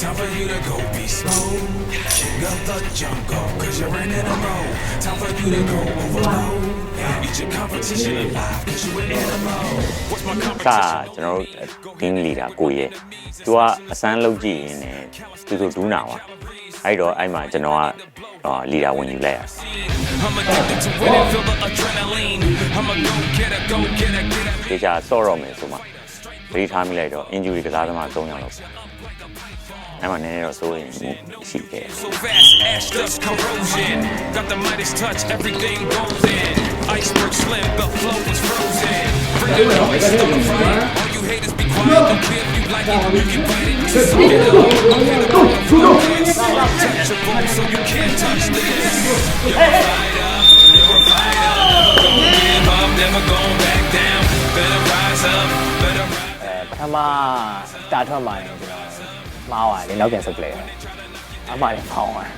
Time for you to go be slow. King of the jungle, cause you're in a mode. Time for you to go overload. Eat your competition alive, cause you're in a mode. What's my စကျွန်တော်တို့ team leader ကိုရဲ့သူကအစမ်းလုပ်ကြည့်ရင်းနဲ့သူတို့ဒူးနာပါအဲ့တော့အဲ့မှာကျွန်တော်ကအော် leader ဝင်ယူလိုက်ရ I'ma get the to feel the adrenaline. I'ma go get it, go get it, get it. တခြားဆော့တော့မယ်ဆိုမှသတိထားမိလိုက်တော့ injury ကစားသမား၃ယောက်လောက်အဲ့မှာနည်းနည်းတော့စိုးရိမ်မှုရှိခဲ့ So fast ash dust corrosion got the mightiest touch everything goes in iceberg slim the flow was frozen the all you haters be quiet don't you like ထမတာထွက်มาတယ်ကျွန်တော်မှားပါတယ်နောက်ပြန်ဆုပ်ပလဲအမှားတယ်ဖောင်းပါတယ်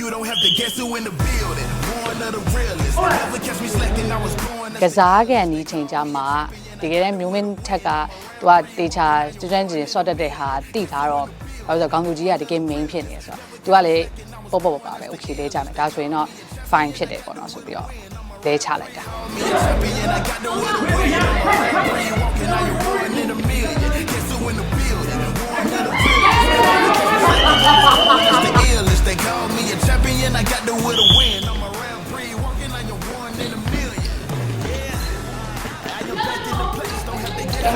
You don't have to guess who in the building. Born of the realest. Never catch me slacking. I was born. ကစားကန်ဒီချိန်ကြမှာတကယ်တမ်းမျိုးမင်းထက်ကသူကတေချာစတူဒန့်ကြီးဆော့တက်တဲ့ဟာတိထားတော့ဘာလို့လဲဆိုတော့ကောင်သူကြီးကတကယ် main ဖြစ်နေတယ်ဆိုတော့သူကလည်းပေါ့ပေါ့ပေါ့ပါပဲ okay လဲကြမယ်ဒါဆိုရင်တော့ fine ဖြစ်တယ်ပေါ့နော်ဆိုပြီးတော့လဲချလိုက်တာ Champion. I got the will to win. အ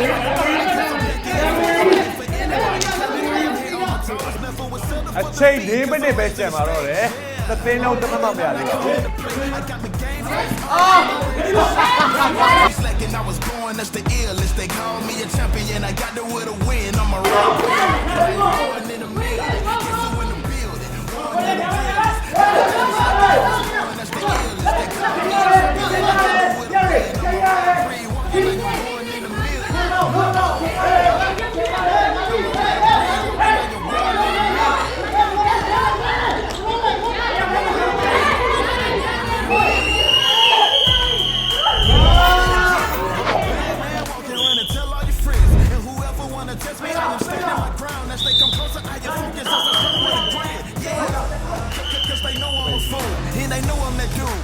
ချိန်၄မိနစ်ပဲကျန်ပါတော့တယ်သသင်းလုံးတစ်မှတ်မရသေးပါဘူးအော် I was born as the illest. will am a trying to me. I am standing my ground as they come closer. I am focused as